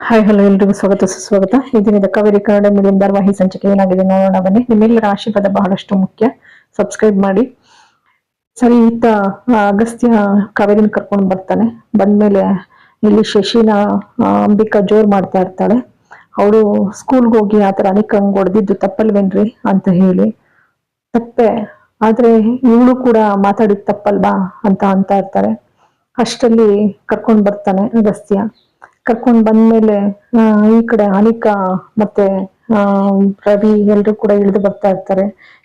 Hi hello ಎಲ್ರಿಗೂ ಸ್ವಾಗತ ಸುಸ್ವಾಗತ. ಈ ದಿನದ ಕಾವೇರಿ ಕನ್ನಡ ಮೀಡಿಯಂ ಧಾರಾವಾಹಿ ಸಂಚಿಕೆ ಏನಾಗಿದೆ ನೋಡೋಣ ಬನ್ನಿ. ನಿಮ್ಮೆಲ್ಲರ ಆಶೀರ್ವಾದ ಬಹಳಷ್ಟು ಮುಖ್ಯ. ಸಬ್ಸ್ಕ್ರೈಬ್ ಮಾಡಿ. ಸರಿ ಈತ ಆ, ಅಗಸ್ತ್ಯ ಕಾವೇರಿನ ಕರ್ಕೊಂಡು ಬರ್ತಾನೆ. ಬಂದ್ಮೇಲೆ ಇಲ್ಲಿ ಶಶಿನ ಆ, ಅಂಬಿಕಾ ಜೋರ್ ಮಾಡ್ತಾ ಇರ್ತಾಳೆ. ಅವಳು ಸ್ಕೂಲ್ಗೆ ಹೋಗಿ ಆತರ ಅನಿಕ್ ಹಂಗ್ ಹೊಡೆದಿದ್ದು ತಪ್ಪಲ್ವೇನ್ರಿ ಅಂತ ಹೇಳಿ. ತಪ್ಪೆ. ಆದ್ರೆ ಇವಳು ಕೂಡ ಮಾತಾಡಿದ್ ತಪ್ಪಲ್ವಾ ಅಂತ ಅಂತ ಇರ್ತಾರೆ. ಅಷ್ಟಲ್ಲಿ ಕರ್ಕೊಂಡು ಬರ್ತಾನೆ ಅಗಸ್ತ್ಯ. ಕರ್ಕೊಂಡ್ ಬಂದ್ಮೇಲೆ ಈ ಕಡೆ ಅನಿಕಾ ಮತ್ತೆ ರವಿ ಎಲ್ರು ಕೂಡ ಇಳಿದು ಬರ್ತಾ ಇರ್ತಾರೆ.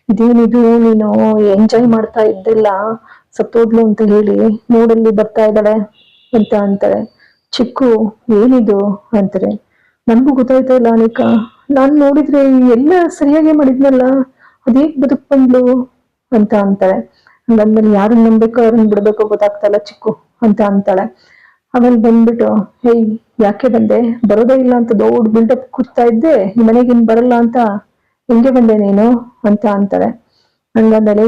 ಇದೇನಿದು ನೀನು ಎಂಜಾಯ್ ಮಾಡ್ತಾ ಇದ್ದೆಲ್ಲ? ಸತ್ತೋದ್ಲು ಅಂತ ಹೇಳಿ ಮೂಡಲ್ಲಿ ಬರ್ತಾ ಇದ್ದಾಳೆ ಅಂತ ಅಂತಾರೆ. ಚಿಕ್ಕು, ಏನಿದು? ಅಂತಾರೆ. ನನ್ಗೂ ಗೊತ್ತಾಯ್ತಾ ಇಲ್ಲ ಅನಿಕಾ. ನಾನ್ ನೋಡಿದ್ರೆ ಎಲ್ಲ ಸರಿಯಾಗಿ ಮಾಡಿದ್ನಲ್ಲ? ಅದೇಗ್ ಬದುಕ್ ಬಂದ್ಲು? ಅಂತ ಅಂತಾಳೆ ಹಂಗಂದ್ಮೇಲೆ ಯಾರನ್ನ ನಂಬೇಕು ಯಾರನ್ನ ಬಿಡ್ಬೇಕೋ ಗೊತ್ತಾಗ್ತಾ ಇಲ್ಲ ಚಿಕ್ಕು ಅಂತ ಅಂತಾಳೆ. ಆಮೇಲೆ ಬಂದ್ಬಿಟ್ಟು, ಹೇಯ್, ಯಾಕೆ ಬಂದೆ? ಬರೋದೇ ಇಲ್ಲ ಅಂತ ದೊಡ್ಡ ಬಿಲ್ಡಪ್ ಕೂತಾ ಇದ್ದೆ. ಈ ಮನೆಗೆ ಇನ್ ಬರಲ್ಲ ಅಂತ ಹೆಂಗೆ ಬಂದೆ ನೀನು? ಅಂತ ಅಂತಾರೆ. ಹಂಗಂದ್ರೆ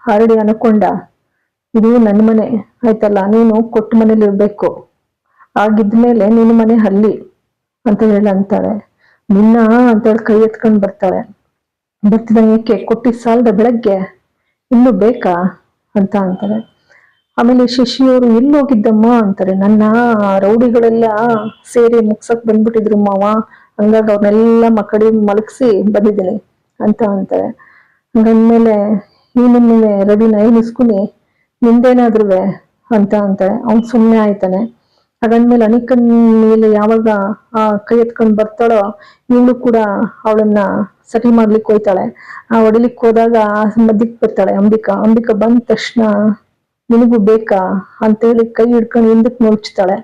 ಹಾರಡಿ ಅನ್ಕೊಂಡ, ಇದು ನನ್ನ ಮನೆ. ಆಯ್ತಲ್ಲ, ನೀನು ಕೊಟ್ಟ ಮನೇಲಿ ಇರ್ಬೇಕು. ಆಗಿದ್ಮೇಲೆ ನಿನ್ನ ಮನೆ ಹಲ್ಲಿ ಅಂತ ಹೇಳ ಅಂತಾಳೆ ನಿನ್ನ ಅಂತೇಳಿ ಕೈ ಎತ್ಕೊಂಡು ಬರ್ತಾಳೆ ಬರ್ತಿದ್ದಂಗೆ ಕೊಟ್ಟಿ ಸಾಲದ ಬೆಳಗ್ಗೆ. ಇನ್ನು ಬೇಕಾ? ಅಂತ ಅಂತಾರೆ. ಆಮೇಲೆ ಶಶಿಯವರು ಎಲ್ಲಿ ಹೋಗಿದ್ದಮ್ಮ ಅಂತಾರೆ. ನನ್ನ ರೌಡಿಗಳೆಲ್ಲ ಸೇರಿ ಮುಗ್ಸಕ್ ಬಂದ್ಬಿಟ್ಟಿದ್ರು ಮಾವ. ಹಂಗಾಗಿ ಅವ್ರನ್ನೆಲ್ಲ ಮಕ್ಕಳಿ ಮಲಗಿಸಿ ಬಂದಿದ್ದೀನಿ ಅಂತ ಅಂತಾರೆ. ಹಂಗಂದ್ಮೇಲೆ ಈ ರೆಡಿ ರವಿನ ಏನಿಸ್కుని ನಿಂದೇನಾದ್ರೂ ಅಂತ ಅಂತಾಳೆ ಅವ್ನ್ ಸುಮ್ಮನೆ ಆಯ್ತಾನೆ. ಹಾಗಂದ್ಮೇಲೆ ಅನಿಕನ್ ಮೇಲೆ ಯಾವಾಗ ಆ ಕೈ ಎತ್ಕೊಂಡ್ ಬರ್ತಾಳೋ ಇವಳು ಕೂಡ ಅವಳನ್ನ ಸರಿ ಮಾಡ್ಲಿಕ್ಕೆ ಹೋಯ್ತಾಳೆ. ಆ ಹೊಡಿಲಿಕ್ಕೆ ಹೋದಾಗ ಮಧ್ಯಕ್ಕೆ ಬರ್ತಾಳೆ ಅಂಬಿಕಾ. ಅಂಬಿಕಾ ಬಂದ ತಕ್ಷಣ ನಿನಗೂ ಬೇಕಾ? ಅಂತೇಳಿ ಕೈ ಹಿಡ್ಕೊಂಡು ಹಿಂದಕ್ಕೆ ನುಳ್ಚ್ತಾಳೆ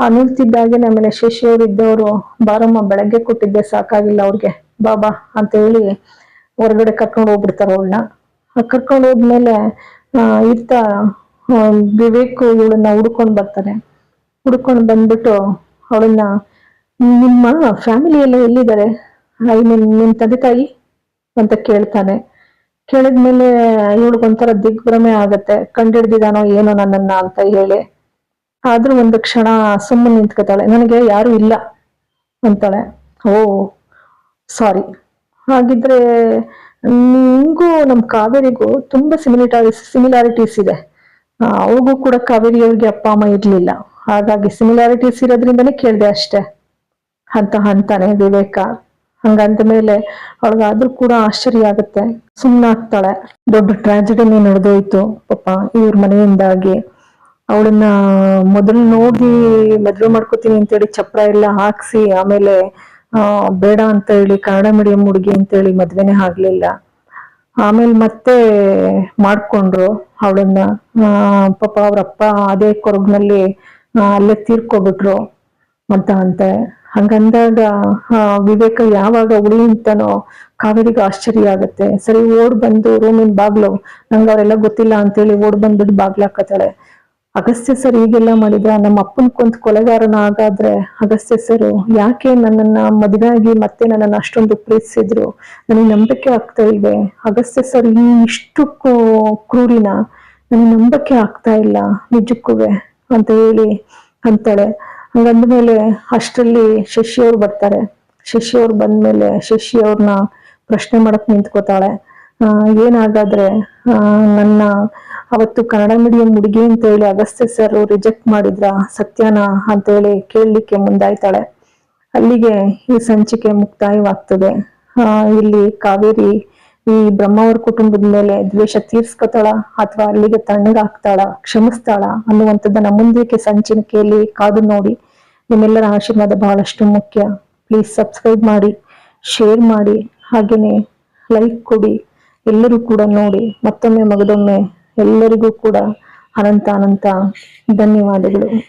ಆ ನುಡ್ತಿದ್ದಾಗೆ ನಮ್ಮನೆ ಶಶಿಯವ್ರು ಇದ್ದವರು ಬಾರಮ್ಮ, ಬೆಳಗ್ಗೆ ಕೊಟ್ಟಿದ್ದೆ, ಸಾಕಾಗಿಲ್ಲ ಅವ್ರಿಗೆ. ಬಾಬಾ ಅಂತ ಹೇಳಿ ಹೊರಗಡೆ ಕರ್ಕೊಂಡು ಹೋಗ್ಬಿಡ್ತಾರ ಅವಳನ್ನ. ಕರ್ಕೊಂಡು ಹೋದ್ಮೇಲೆ ಇರ್ತಾ ವಿವೇಕ್ ಇವಳನ್ನ ಹುಡ್ಕೊಂಡ್ ಬರ್ತಾನೆ. ಹುಡ್ಕೊಂಡು ಬಂದ್ಬಿಟ್ಟು ಅವಳನ್ನ, ನಿಮ್ಮ ಫ್ಯಾಮಿಲಿ ಎಲ್ಲ ಎಲ್ಲಿದ್ದಾರೆ? ಐ ಮೀನ್ ನಿಮ್ಮ ತಂದೆ ತಾಯಿ? ಅಂತ ಕೇಳ್ತಾನೆ. ಕೇಳಿದ್ಮೇಲೆ ಇವಳಿಗೊಂಥರ ದಿಗ್ಭ್ರಮೆ ಆಗತ್ತೆ. ಕಂಡಿಡ್ದಿದಾನೋ ಏನೋ ನನ್ನನ್ನ ಅಂತ ಹೇಳಿ. ಆದ್ರೂ ಒಂದು ಕ್ಷಣ ಸುಮ್ಮನೆ ನಿಂತ್ಕೋತಾಳೆ. ನನಗೆ ಯಾರು ಇಲ್ಲ ಅಂತಾಳೆ. ಓ, ಸಾರಿ. ಹಾಗಿದ್ರೆ ನಿಂಗೂ ನಮ್ ಕಾವೇರಿಗೂ ತುಂಬಾ ಸಿಮಿಲಿಟಾರಿಸ್ ಸಿಮಿಲಾರಿಟೀಸ್ ಇದೆ. ಅವಗೂ ಕೂಡ ಕಾವೇರಿಯವ್ರಿಗೆ ಅಪ್ಪ, ಅಮ್ಮ ಇರ್ಲಿಲ್ಲ. ಹಾಗಾಗಿ ಸಿಮಿಲಾರಿಟೀಸ್ ಇರೋದ್ರಿಂದನೇ ಕೇಳ್ದೆ ಅಷ್ಟೆ. ಅಂತ ಅಂತಾನೆ ವಿವೇಕ. ಹಂಗಂದ ಮೇಲೆ ಅವಳಿಗಾದ್ರೂ ಕೂಡ ಆಶ್ಚರ್ಯ ಆಗುತ್ತೆ. ಸುಮ್ಮನಾಗ್ತಾಳೆ ದೊಡ್ಡ ಟ್ರಾಜಿಡಿನೇ ನಡೆದೋಯ್ತು. ಪಾಪ ಇವ್ರ ಮನೆಯಿಂದಾಗಿ. ಅವಳನ್ನ ಮೊದಲು ನೋಡಿ ಮದುವೆ ಮಾಡ್ಕೋತೀನಿ ಅಂತೇಳಿ ಚಪ್ರ ಎಲ್ಲ ಹಾಕ್ಸಿ, ಆಮೇಲೆ ಬೇಡ ಅಂತ ಹೇಳಿ ಕನ್ನಡ ಮೀಡಿಯಂ ಹುಡುಗಿ ಅಂತೇಳಿ ಮದ್ವೆನೆ ಆಗ್ಲಿಲ್ಲ. ಆಮೇಲೆ ಮತ್ತೆ ಮಾಡ್ಕೊಂಡ್ರು ಅವಳನ್ನ. ಪಾಪ ಅವ್ರ ಅಪ್ಪ ಅದೇ ಕೊರಗ್ನಲ್ಲಿ ಅಲ್ಲೇ ತೀರ್ಕೊಬಿಟ್ರು. ಅಂತ, ಅಂತೆ. ಹಂಗಂದಾಗ ವಿವೇಕ ಯಾವಾಗ ಉಳಿ ಅಂತಾನೋ ಕಾವೇರಿಗೆ ಆಶ್ಚರ್ಯ ಆಗತ್ತೆ. ಸರಿ, ಓಡ್ ಬಂದು ರೂಮಿನ ಬಾಗ್ಲು ನಂಗೆ ಅವರೆಲ್ಲ ಗೊತ್ತಿಲ್ಲ ಅಂತೇಳಿ ಓಡ್ ಬಂದ್ಬಿಟ್ಟು ಬಾಗ್ಲ ಹಾಕತಾಳೆ ಅಗಸ್ತ್ಯ ಸರ್ ಹೀಗೆಲ್ಲ ಮಾಡಿದ್ರ ನಮ್ಮ ಅಪ್ಪನ ಕುಂತ ಕೊಲೆಗಾರನ ಆಗಾದ್ರೆ ಅಗಸ್ತ್ಯ ಸರ್, ಯಾಕೆ ನನ್ನನ್ನ ಮದುವೆ ಆಗಿ ಮತ್ತೆ ನನ್ನನ್ನ ಅಷ್ಟೊಂದು ಪ್ರೀತಿಸಿದ್ರು? ನನಗೆ ನಂಬಿಕೆ ಆಗ್ತಾ ಇಲ್ವೇ? ಅಗಸ್ತ್ಯ ಸರ್, ಈ ಇಷ್ಟು ಕ್ರೂ- ಕ್ರೂರಿನ ನನಗೆ ನಂಬಕ್ಕೆ ಆಗ್ತಾ ಇಲ್ಲ ನಿಜಕ್ಕೂ ಅಂತ ಹೇಳಿ ಅಂತಾಳೆ. ಹಂಗಂದ್ಮೇಲೆ ಅಷ್ಟರಲ್ಲಿ ಶಶಿಯವ್ರು ಬರ್ತಾರೆ. ಶಶಿಯವ್ರು ಬಂದ್ಮೇಲೆ ಶಶಿಯವ್ರನ್ನ ಪ್ರಶ್ನೆ ಮಾಡಕ್ ನಿಂತ್ಕೋತಾಳೆ. ಏನಾಗಾದ್ರೆ ನನ್ನ ಅವತ್ತು ಕನ್ನಡ ಮೀಡಿಯಂ ಹುಡುಗಿ ಅಂತ ಹೇಳಿ ಅಗಸ್ತ್ಯ ಸರ್ ರಿಜೆಕ್ಟ್ ಮಾಡಿದ್ರ, ಸತ್ಯನ ಅಂತ ಹೇಳಿ ಕೇಳಲಿಕ್ಕೆ ಮುಂದಾಯ್ತಾಳೆ. ಅಲ್ಲಿಗೆ ಈ ಸಂಚಿಕೆ ಮುಕ್ತಾಯವಾಗ್ತದೆ. ಇಲ್ಲಿ ಕಾವೇರಿ ಈ ಬ್ರಹ್ಮವ್ರ ಕುಟುಂಬದ ಮೇಲೆ ದ್ವೇಷ ತೀರ್ಸ್ಕೊತಾಳ ಅಥವಾ ಅಲ್ಲಿಗೆ ತಣ್ಣಗಾಗ್ತಾಳ, ಕ್ಷಮಿಸ್ತಾಳ ಅನ್ನುವಂಥದ್ದನ್ನ ಮುಂದಕ್ಕೆ ಸಂಚಿಕೆಯಲ್ಲಿ ಕಾದು ನೋಡಿ ನಿಮ್ಮೆಲ್ಲರ ಆಶೀರ್ವಾದ ಬಹಳಷ್ಟು ಮುಖ್ಯ. ಪ್ಲೀಸ್ ಸಬ್ಸ್ಕ್ರೈಬ್ ಮಾಡಿ ಶೇರ್ ಮಾಡಿ, ಹಾಗೇನೆ ಲೈಕ್ ಕೊಡಿ, ಎಲ್ಲರೂ ಕೂಡ ನೋಡಿ. ಮತ್ತೊಮ್ಮೆ ಮಗದೊಮ್ಮೆ ಎಲ್ಲರಿಗೂ ಕೂಡ ಅನಂತ ಅನಂತ ಧನ್ಯವಾದಗಳು.